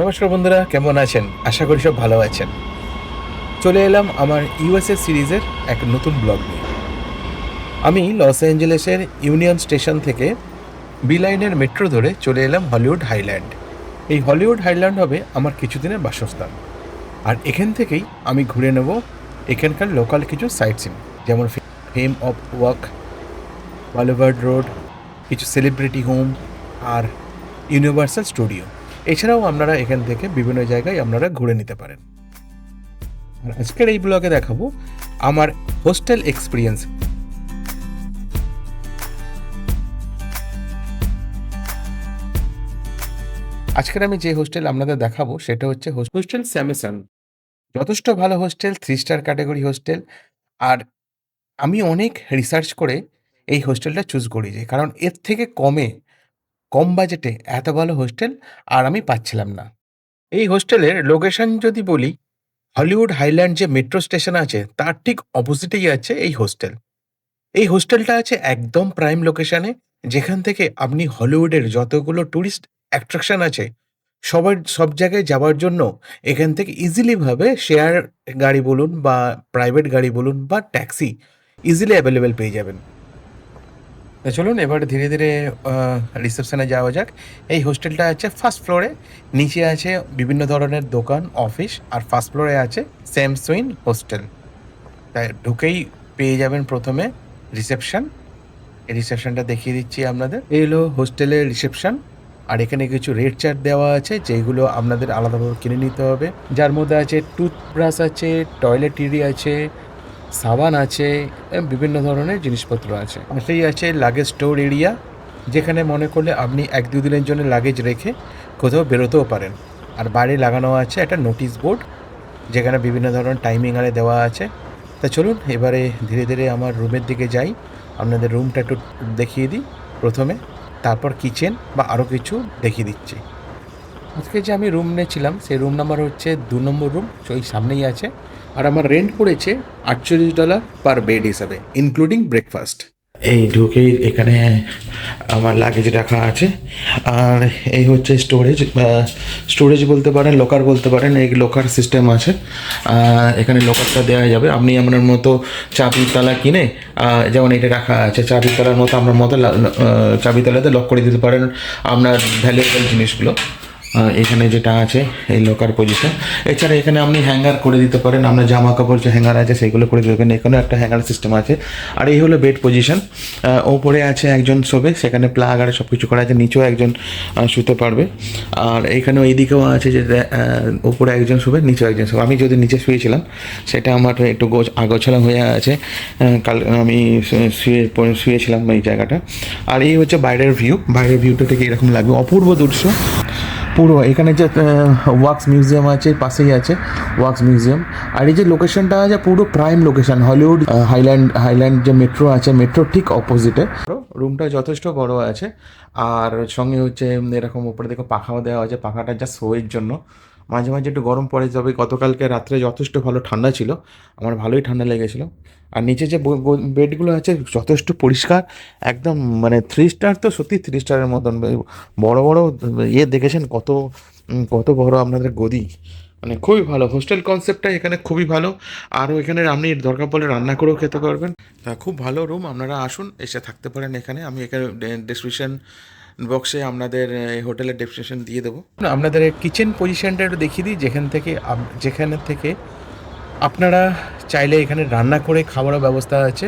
নমস্কার বন্ধুরা, কেমন আছেন? আশা করি সব ভালো আছেন। চলে এলাম আমার ইউএসএ সিরিজের এক নতুন ব্লগ নিয়ে। আমি লস অ্যাঞ্জেলেসের ইউনিয়ন স্টেশন থেকে বি লাইনের মেট্রো ধরে চলে এলাম হলিউড হাইল্যান্ড। এই হলিউড হাইল্যান্ড হবে আমার কিছুদিনের বাসস্থান। আর এখান থেকেই আমি ঘুরে নেব এখানকার লোকাল কিছু সাইট সিন যেমন fame of walk boulevard road, কিছু সেলিব্রিটি হোম আর ইউনিভার্সাল স্টুডিও। এছাড়াও আপনারা এখান থেকে বিভিন্ন জায়গায় আপনারা ঘুরে নিতে পারেন। আর আজকের এই ব্লগে দেখাবো আমার হোস্টেল এক্সপিরিয়েন্স। আজকের আমি যে হোস্টেল আপনাদের দেখাবো, সেটা হচ্ছে হোস্টেল স্যামসন। যথেষ্ট ভালো hostel three star category hostel. আর আমি অনেক রিসার্চ করে এই হোস্টেলটা চুজ করি যে কারণ এর থেকে কমে কম বাজেটে এত ভালো হোস্টেল আর আমি পাচ্ছিলাম না। এই হোস্টেলের লোকেশন যদি বলি, হলিউড হাইল্যান্ড যে মেট্রো স্টেশন আছে, তার ঠিক অপোজিটেই আছে এই হোস্টেল। এই হোস্টেলটা আছে একদম প্রাইম লোকেশনে, যেখান থেকে আপনি হলিউডের যতগুলো ট্যুরিস্ট অ্যাট্রাকশন আছে সবার সব জায়গায় যাওয়ার জন্য এখান থেকে ইজিলিভাবে শেয়ার গাড়ি বলুন বা প্রাইভেট গাড়ি বলুন বা ট্যাক্সি ইজিলি অ্যাভেলেবেল পেয়ে যাবেন। তো চলুন, এবার ধীরে ধীরে রিসেপশনে যাওয়া যাক। এই হোস্টেলটা আছে ফার্স্ট ফ্লোরে নিচে আছে বিভিন্ন ধরনের দোকান অফিস আর ফার্স্ট ফ্লোরে আছে স্যামসুইন হোস্টেল তাই ঢুকেই পেয়ে যাবেন প্রথমে রিসেপশন এই রিসেপশনটা দেখিয়ে দিচ্ছি আপনাদের। এই হলো হোস্টেলের রিসেপশন আর এখানে কিছু রেড চার্ট দেওয়া আছে, যেগুলো আপনাদের আলাদাভাবে কিনে নিতে হবে। যার মধ্যে আছে টুথব্রাশ আছে টয়লেটিরি আছে সাবান আছে বিভিন্ন ধরনের জিনিসপত্র আছে। পাশেই আছে লাগেজ স্টোর এরিয়া যেখানে মনে করলে আপনি এক দু দিনের জন্য লাগেজ রেখে কোথাও বেরোতেও পারেন। আর বাইরে লাগানো আছে একটা নোটিশ বোর্ড যেখানে বিভিন্ন ধরনের টাইমিং আরে দেওয়া আছে। তা চলুন, এবারে ধীরে ধীরে আমার রুমের দিকে যাই। আপনাদের রুমটা একটু দেখিয়ে দিই প্রথমে। তারপর কিচেন বা আরও কিছু দেখিয়ে দিচ্ছি। আজকে যে আমি রুম নিয়েছিলাম সেই রুম নাম্বার হচ্ছে দু নম্বর রুম ওই সামনেই আছে। আর আমার রেন্ট পড়েছে আটচল্লিশ ডলার পার বেড হিসাবে ইনক্লুডিং ব্রেকফাস্ট এই ঢুকেই এখানে আমার লাগেজ রাখা আছে। আর এই হচ্ছে স্টোরেজ স্টোরেজ বলতে পারেন লোকার বলতে পারেন, এই লোকার সিস্টেম আছে। এখানে লোকারটা দেওয়া যাবে। আপনি আপনার মতো চাবির তালা কিনে যেমন এটা রাখা আছে চাবির তালার মতো আপনার মতো চাবির তালাতে লক করে দিতে পারেন আপনার ভ্যালুয়েবল জিনিসগুলো। এখানে যেটা আছে, এই লোকার পজিশন এছাড়া এখানে আপনি হ্যাঙ্গার করে দিতে পারেন, আপনার জামা কাপড় যে হ্যাঙ্গার আছে, সেগুলো করে পারেন। এখানেও একটা হ্যাঙ্গার সিস্টেম আছে। আর এই হলো বেড পজিশন ওপরে আছে একজন শোবে, সেখানে প্লাগ আর সব কিছু করা আছে, নিচেও একজন শুতে পারবে। আর এখানেও এইদিকেও আছে যে ওপরে একজন শোবে, নিচেও একজন শোবে। আমি যদি নিচে শুয়েছিলাম, সেটা আমার একটু গোছ আগোছালো হয়ে আছে। কাল, আমি শুয়ে শুয়েছিলাম এই জায়গাটা। আর এই হচ্ছে বাইরের ভিউ বাইরের ভিউটা থেকে এরকম লাগবে। অপূর্ব দৃশ্য। পুরো, এখানে যে ওয়াক্স মিউজিয়াম আছে, পাশেই আছে, ওয়াক্স মিউজিয়াম। আর এই যে লোকেশনটা আছে, পুরো prime location Hollywood Highland Highland যে মেট্রো আছে মেট্রো ঠিক অপোজিটে রুমটা যথেষ্ট বড় আছে, আর সঙ্গে হচ্ছে, এরকম উপরে দেখো পাখাও দেওয়া আছে, পাখাটা জাস্ট শোয়ের জন্য। মাঝে মাঝে একটু গরম পড়ে যাবে গতকালকে রাত্রে যথেষ্ট ভালো ঠান্ডা ছিল। আমার ভালোই ঠান্ডা লেগেছিল। আর নিচে যে বেডগুলো আছে, যথেষ্ট পরিষ্কার, একদম মানে থ্রি স্টার তো সত্যি থ্রি স্টারের মতন। বড় বড় ইয়ে দেখেছেন কত কত বড় আপনাদের গদি। মানে খুবই ভালো হোস্টেল কনসেপ্টটা এখানে খুবই ভালো। আরও এখানে আপনি দরকার পড়লে রান্না করেও খেতে পারবেন। খুব ভালো রুম আপনারা আসুন, এসে থাকতে পারেন এখানে। আমি এখানে ডেসক্রিপশন বক্সে আপনাদের হোটেলের ডেসক্রিপশন দিয়ে দেবো। আপনাদের কিচেন পজিশনটা একটু দেখিয়ে দিই, যেখান থেকে যেখানে থেকে আপনারা চাইলে এখানে রান্না করে খাওয়ারও ব্যবস্থা আছে।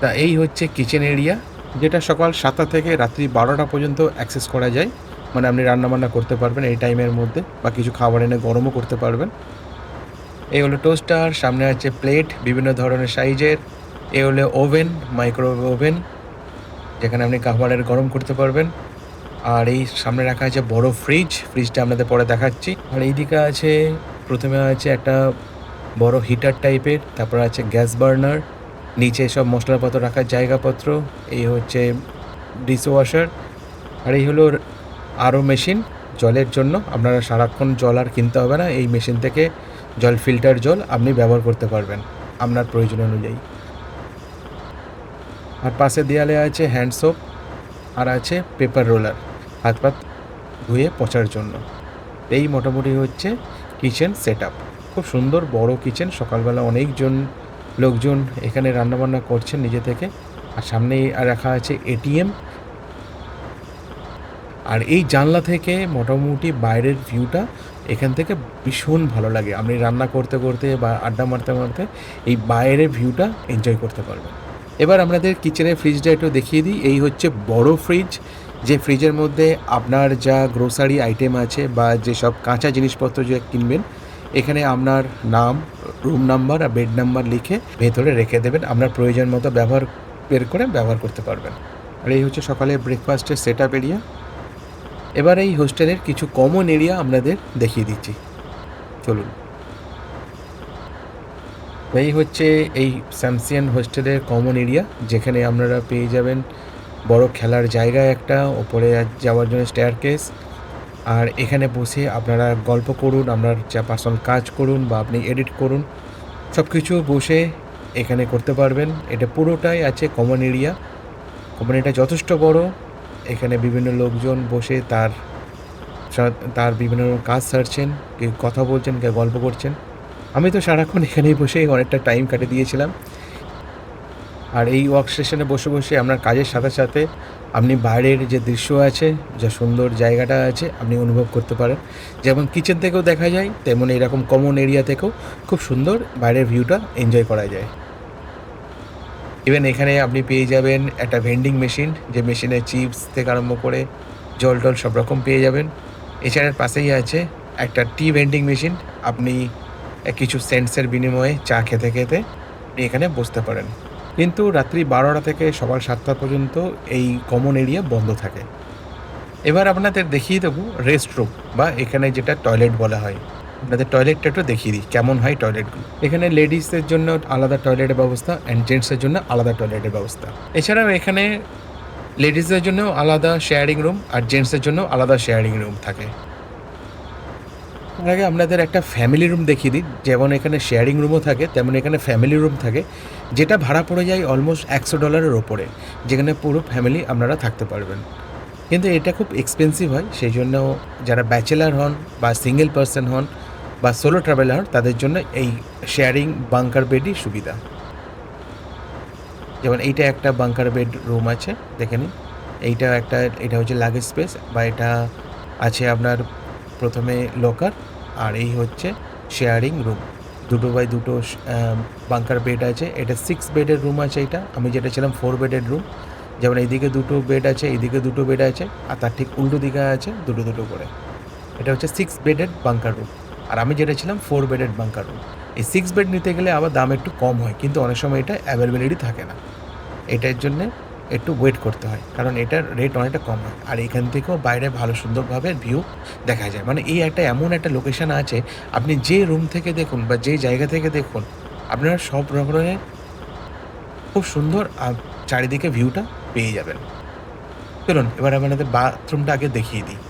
তা এই হচ্ছে কিচেন এরিয়া যেটা সকাল সাতটা থেকে রাত্রি বারোটা পর্যন্ত অ্যাক্সেস করা যায়। মানে আপনি রান্নাবান্না করতে পারবেন এই টাইমের মধ্যে, বা কিছু খাবার এনে গরমও করতে পারবেন। এই হলো টোস্টার সামনে আছে প্লেট বিভিন্ন ধরনের সাইজের এ হলো ওভেন মাইক্রোওয়েভ ওভেন যেখানে আপনি খাবারের গরম করতে পারবেন। আর এই সামনে রাখা আছে বড় ফ্রিজ ফ্রিজটা আপনাদের পরে দেখাচ্ছি। আর এইদিকে আছে, প্রথমে আছে একটা বড় হিটার টাইপের তারপর আছে গ্যাস বার্নার, নিচে সব মশলাপত্র রাখার জায়গাপত্র, এই হচ্ছে ডিশ ওয়াশার আর এই হলো আরও মেশিন জলের জন্য। আপনারা সারাক্ষণ জল আর কিনতে হবে না, এই মেশিন থেকে জল ফিল্টার জল আপনি ব্যবহার করতে পারবেন, আপনার প্রয়োজন অনুযায়ী। আর পাশে দেয়ালে আছে হ্যান্ড সোপ আর আছে পেপার রোলার হাত পাত ধুয়ে পচার জন্য। এই মোটামুটি হচ্ছে কিচেন সেট আপ খুব সুন্দর বড় কিচেন সকালবেলা অনেকজন লোকজন এখানে রান্নাবান্না করছেন নিজে থেকে। আর সামনেই রাখা আছে এটিএম আর এই জানলা থেকে মোটামুটি বাইরের ভিউটা এখান থেকে ভীষণ ভালো লাগে। আপনি রান্না করতে করতে বা আড্ডা মারতে মারতে এই বাইরের ভিউটা এনজয় করতে পারবেন। এবার আপনাদের কিচেনের ফ্রিজটা একটু দেখিয়ে দিই। এই হচ্ছে বড় ফ্রিজ যে ফ্রিজের মধ্যে আপনার যা গ্রোসারি আইটেম আছে বা যেসব কাঁচা জিনিসপত্র যে কিনবেন, এখানে আপনার নাম রুম নাম্বার আর বেড নাম্বার লিখে ভেতরে রেখে দেবেন। আপনার প্রয়োজন মতো ব্যবহার বের করে ব্যবহার করতে পারবেন। আর এই হচ্ছে সকালে ব্রেকফাস্টের সেট আপ এরিয়া এবার এই হোস্টেলের কিছু কমন এরিয়া আপনাদের দেখিয়ে দিচ্ছি। চলুন। এই হচ্ছে এই স্যামসিয়ান হোস্টেলের কমন এরিয়া যেখানে আপনারা পেয়ে যাবেন বড় খেলার জায়গা একটা, ওপরে যাওয়ার জন্য স্টেয়ার কেস আর এখানে বসে আপনারা গল্প করুন আপনার যা পার্সোনাল কাজ করুন বা আপনি এডিট করুন সব কিছু বসে এখানে করতে পারবেন। এটা পুরোটাই আছে কমন এরিয়া কমন এরিয়া যথেষ্ট বড়, এখানে বিভিন্ন লোকজন বসে তার তার বিভিন্ন কাজ সারছেন, কেউ কথা বলছেন, কেউ গল্প করছেন। আমি তো সারাক্ষণ এখানেই বসে অনেকটা টাইম কাটে দিয়েছিলাম। আর এই ওয়ার্ক স্টেশনে বসে বসে আপনার কাজের সাথে সাথে আপনি বাইরের যে দৃশ্য আছে, যা সুন্দর জায়গাটা আছে, আপনি অনুভব করতে পারেন। যেমন কিচেন থেকেও দেখা যায়, তেমন এরকম কমন এরিয়া থেকেও খুব সুন্দর বাইরের ভিউটা এনজয় করা যায়। ইভেন এখানে আপনি পেয়ে যাবেন একটা ভেন্ডিং মেশিন যে মেশিনে চিপস থেকে আরম্ভ করে জল টল সব রকম পেয়ে যাবেন। এছাড়ার পাশেই আছে একটা টি ভেন্ডিং মেশিন আপনি কিছু সেন্টসের বিনিময়ে চা খেতে খেতে আপনি এখানে বসতে পারেন। কিন্তু রাত্রি বারোটা থেকে সকাল সাতটা পর্যন্ত এই কমন এরিয়া বন্ধ থাকে। এবার আপনাদের দেখিয়ে দেবো রেস্ট রুম বা এখানে যেটা টয়লেট বলা হয়। আপনাদের টয়লেটটা একটু দেখিয়ে দিই, কেমন হয় টয়লেটগুলো এখানে লেডিসদের জন্য আলাদা টয়লেটের ব্যবস্থা অ্যান্ড জেন্টসের জন্য আলাদা টয়লেটের ব্যবস্থা। এছাড়াও এখানে লেডিসদের জন্য আলাদা শেয়ারিং রুম আর জেন্টসের জন্য আলাদা শেয়ারিং রুম থাকে। আগে আপনাদের একটা ফ্যামিলি রুম দেখিয়ে দিই। যেমন এখানে শেয়ারিং রুমও থাকে, তেমন এখানে ফ্যামিলি রুম থাকে। যেটা ভাড়া পড়ে যায় অলমোস্ট একশো ডলারের ওপরে, যেখানে পুরো ফ্যামিলি আপনারা থাকতে পারবেন। কিন্তু এটা খুব এক্সপেন্সিভ হয়, সেই জন্য যারা ব্যাচেলার হন বা সিঙ্গেল পার্সন হন বা সোলো ট্রাভেলার তাদের জন্য এই শেয়ারিং বাঙ্কার বেডই সুবিধা। যেমন এইটা একটা বাঙ্কার বেড রুম আছে, দেখে নিন। এইটা একটা, এটা হচ্ছে লাগেজ স্পেস বা এটা আছে আপনার প্রথমে লকার আর এই হচ্ছে শেয়ারিং রুম দুটো বাই দুটো বাঙ্কার বেড আছে। এটা সিক্স বেডের রুম আছে এটা। আমি যেটা ছিলাম ফোর বেডের রুম যেমন এইদিকে দুটো বেড আছে, এইদিকে দুটো বেড আছে, আর তার ঠিক উল্টো দিকে আছে দুটো দুটো করে। এটা হচ্ছে সিক্স বেডেড বাঙ্কার রুম আর আমি যেটা ছিলাম ফোর বেডেড বাঙ্কার রুম এই সিক্স বেড নিতে গেলে আবার দাম একটু কম হয়, কিন্তু অনেক সময় এটা অ্যাভেলেবিলিটি থাকে না। এটার জন্যে একটু ওয়েট করতে হয়। কারণ এটার রেট অনেকটা কম হয়। আর এখান থেকেও বাইরে ভালো সুন্দরভাবে ভিউ দেখা যায়। মানে এই একটা এমন একটা লোকেশান আছে, আপনি যে রুম থেকে দেখুন বা যে জায়গা থেকে দেখুন, আপনারা সব রকমের খুব সুন্দর চারিদিকে ভিউটা পেয়ে যাবেন। চলুন, এবার আপনাদের বাথরুমটা আগে দেখিয়ে দিই।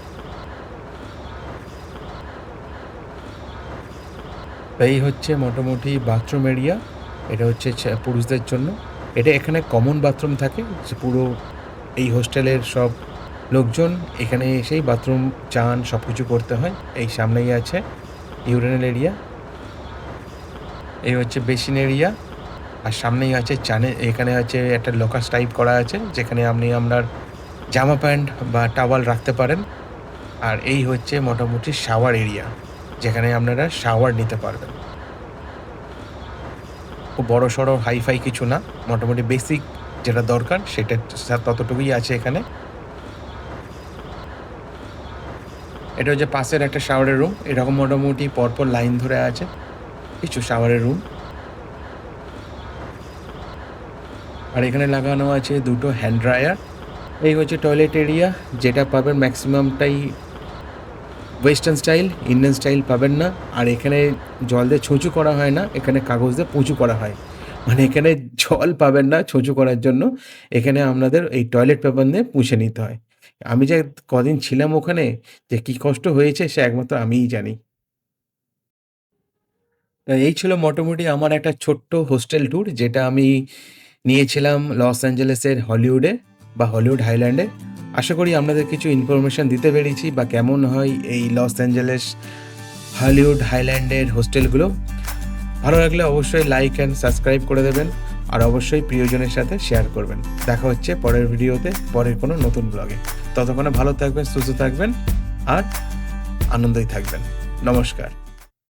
এই হচ্ছে মোটামুটি বাথরুম এরিয়া এটা হচ্ছে পুরুষদের জন্য। এটা এখানে কমন বাথরুম থাকে, যে পুরো এই হোস্টেলের সব লোকজন এখানে এসেই বাথরুম চান সব কিছু করতে হয়। এই সামনেই আছে ইউরেনাল এরিয়া এই হচ্ছে বেসিন এরিয়া আর সামনেই আছে চানে, এখানে আছে একটা লোকাস টাইপ করা আছে, যেখানে আপনি আপনার জামা প্যান্ট বা টাওয়াল রাখতে পারেন। আর এই হচ্ছে মোটামুটি শাওয়ার এরিয়া যেখানে আপনারা শাওয়ার নিতে পারবেন। খুব বড় সড়ো হাইফাই কিছু না, মোটামুটি বেসিক যেটা দরকার সেটা ততটুকুই আছে এখানে। এটা হচ্ছে পাশের একটা শাওয়ারের রুম এরকম মোটামুটি পরপর লাইন ধরে আছে, কিছু শাওয়ারের রুম আর এখানে লাগানো আছে দুটো হ্যান্ড ড্রায়ার এই হচ্ছে টয়লেট এরিয়া যেটা পাবেন ম্যাক্সিমামটাই ওয়েস্টার্ন স্টাইল ইন্ডিয়ান স্টাইল পাবেন না। আর এখানে জল দিয়ে ছুঁচু করা হয় না, এখানে কাগজ দিয়ে পুঁচু করা হয়। মানে এখানে জল পাবেন না ছুঁচু করার জন্য। এখানে আপনাদের এই টয়লেট পেপার দিয়ে পুঁছে নিতে হয়। আমি যে কদিন ছিলাম ওখানে, যে কি কষ্ট হয়েছে সে একমাত্র আমিই জানি। তা এই ছিল মোটামুটি আমার একটা ছোট্ট হোস্টেল ট্যুর যেটা আমি নিয়েছিলাম লস অ্যাঞ্জেলেসের হলিউডে বা হলিউড হাইল্যান্ডে আশা করি আপনাদের কিছু ইনফরমেশান দিতে পেরেছি বা কেমন হয় এই লস অ্যাঞ্জেলেস হলিউড হাইল্যান্ডের হোস্টেলগুলো। ভালো লাগলে অবশ্যই লাইক অ্যান্ড সাবস্ক্রাইব করে দেবেন আর অবশ্যই প্রিয়জনের সাথে শেয়ার করবেন। দেখা হচ্ছে পরের ভিডিওতে, পরের কোনো নতুন ব্লগে ততক্ষণে ভালো থাকবেন, সুস্থ থাকবেন আর আনন্দই থাকবেন। নমস্কার।